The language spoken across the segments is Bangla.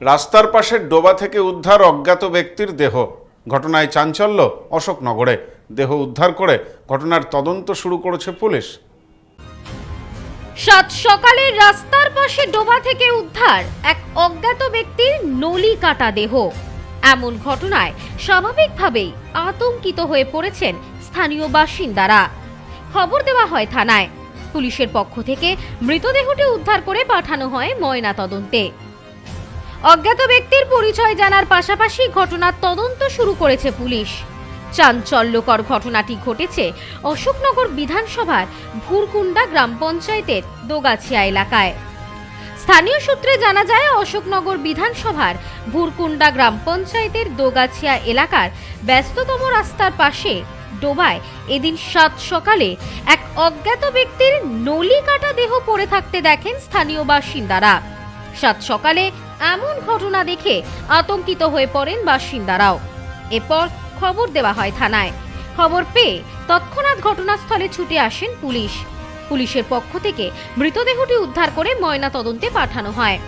রাস্তার পাশের ডোবা থেকে উদ্ধার অজ্ঞাত ব্যক্তির দেহ। ঘটনায় চাঞ্চল্য, অশোকনগরে। দেহ উদ্ধার করে ঘটনার তদন্ত শুরু করেছে পুলিশ। সাত সকালে রাস্তার পাশে ডোবা থেকে উদ্ধার এক অজ্ঞাত ব্যক্তির নলি কাটা দেহ। এমন ঘটনায় স্বাভাবিকভাবেই আতঙ্কিত হয়ে পড়েছেন স্থানীয় বাসিন্দারা। খবর দেওয়া হয় থানায়। পুলিশের পক্ষ থেকে মৃতদেহটি উদ্ধার করে পাঠানো হয় ময়না তদন্তে অজ্ঞাত ব্যক্তির পরিচয় জানার পাশাপাশি ঘটনার তদন্ত শুরু করেছে পুলিশ। চাঞ্চল্যকর ঘটনাটি ঘটেছে অশোকনগর বিধানসভার ভুরকুন্ডা গ্রাম পঞ্চায়েতের দোগাছিয়া এলাকায়। স্থানীয় সূত্রে জানা যায়, অশোকনগর বিধানসভার ভুরকুন্ডা গ্রাম পঞ্চায়েতের দোগাছিয়া এলাকার ব্যস্ততম রাস্তার পাশে ডোবায় এদিন সাত সকালে এক অজ্ঞাত ব্যক্তির নলি কাটা দেহ পড়ে থাকতে দেখেন স্থানীয় বাসিন্দারা। সাত সকালে এমন ঘটনা দেখে আতঙ্কিত হয়ে পড়েন বাসিন্দারাও। এরপর খবর দেওয়া হয় থানায়। খবর পেয়ে তৎক্ষণাৎ ঘটনাস্থলে ছুটে আসেন পুলিশ। পুলিশের পক্ষ থেকে মৃতদেহটি উদ্ধার করে ময়না তদন্তে পাঠানো হয়।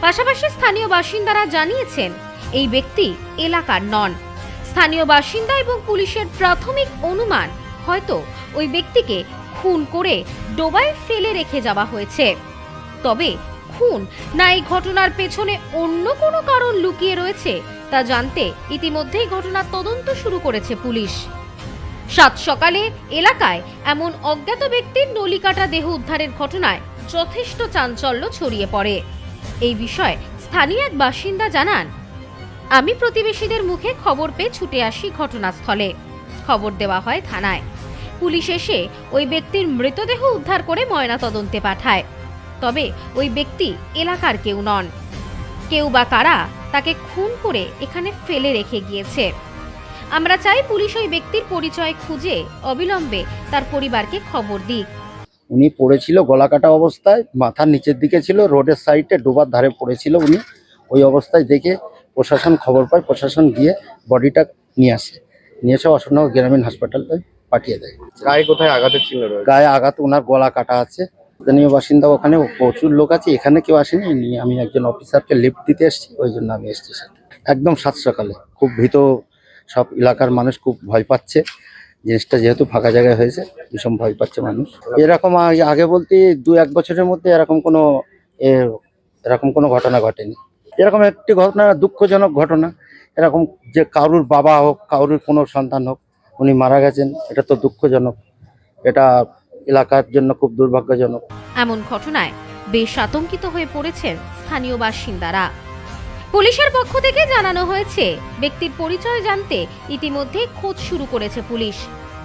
পাশাপাশি স্থানীয় বাসিন্দারা জানিয়েছেন, এই ব্যক্তি এলাকার নন। স্থানীয় বাসিন্দা এবং পুলিশের প্রাথমিক অনুমান হয়তো ওই ব্যক্তিকে খুন করে ডোবায় ফেলে রেখে যাওয়া হয়েছে। তবে খুন না এই ঘটনার পেছনে অন্য কোনো কারণ লুকিয়ে রয়েছে, তা জানতে ইতিমধ্যেই ঘটনার তদন্ত শুরু করেছে পুলিশ। সাত সকালে এলাকায় এমন অজ্ঞাত ব্যক্তির নলিকাটা দেহ উদ্ধারের ঘটনায় যথেষ্ট চাঞ্চল্য ছড়িয়ে পড়ে। এই বিষয়ে স্থানীয় এক বাসিন্দা জানান, আমি প্রতিবেশীদের মুখে খবর পেয়ে ছুটে আসি ঘটনাস্থলে। খবর দেওয়া হয় থানায়। পুলিশ এসে ওই ব্যক্তির মৃতদেহ উদ্ধার করে ময়নাতদন্তে পাঠায়। তবে ওই ব্যক্তি এলাকার কেউ নন। কেউ বা কারা তাকে খুন করে এখানে ফেলে রেখে গিয়েছে। আমরা চাই পুলিশ ওই ব্যক্তির পরিচয় খুঁজে অবিলম্বে তার পরিবারকে খবর দিক। উনি পড়েছিল গলা কাটা অবস্থায় মাথার নিচের দিকে ছিল রোডের সাইডে ডোবার ধারে পড়েছিল উনি। ওই অবস্থায় দেখে প্রশাসন খবর পায় প্রশাসন গিয়ে বডিটা নিয়ে আসে। নিয়ে এসে অশোকনগর গ্রামীণ হাসপাতালে পাঠিয়ে দেয়। গায়ে কোথায় আঘাতের ছিল গায়ে আঘাত ওনার গলা কাটা আছে। স্থানীয় বাসিন্দা ওখানে, প্রচুর লোক আছে, এখানে কেউ আসেনি নিয়ে আমি একজন অফিসারকে লিফট দিতে এসেছি, ওই জন্য আমি এসেছি একদম সাত সকালে, খুব ভীত সব এলাকার মানুষ খুব ভয় পাচ্ছে, জিনিসটা যেহেতু ফাঁকা জায়গায় হয়েছে, ভীষণ ভয় পাচ্ছে মানুষ। এরকম আগে- বলতে দু এক বছরের মধ্যে এরকম কোনো এরকম কোনো ঘটনা ঘটেনি। এরকম একটি ঘটনা, দুঃখজনক ঘটনা, এরকম যে কারুর বাবা হোক, কারুর কোনো সন্তান হোক, উনি মারা গেছেন, এটা তো দুঃখজনক। এটা এলাকার জন্য খুব দুর্ভাগ্যজনক। এমন ঘটনায় বেশ আতঙ্কিত হয়ে পড়েছেন স্থানীয় বাসিন্দারা। পুলিশের পক্ষ থেকে জানানো হয়েছে, ব্যক্তির পরিচয় জানতে ইতিমধ্যে খোঁজ শুরু করেছে পুলিশ।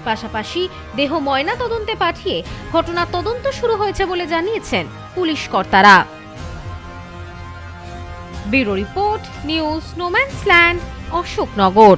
পাশাপাশি দেহ ময়না তদন্তে পাঠিয়ে ঘটনার তদন্ত শুরু হয়েছে বলে জানিয়েছেন পুলিশ কর্তারা। Bureau report, news, no man's land, Ashoknagar.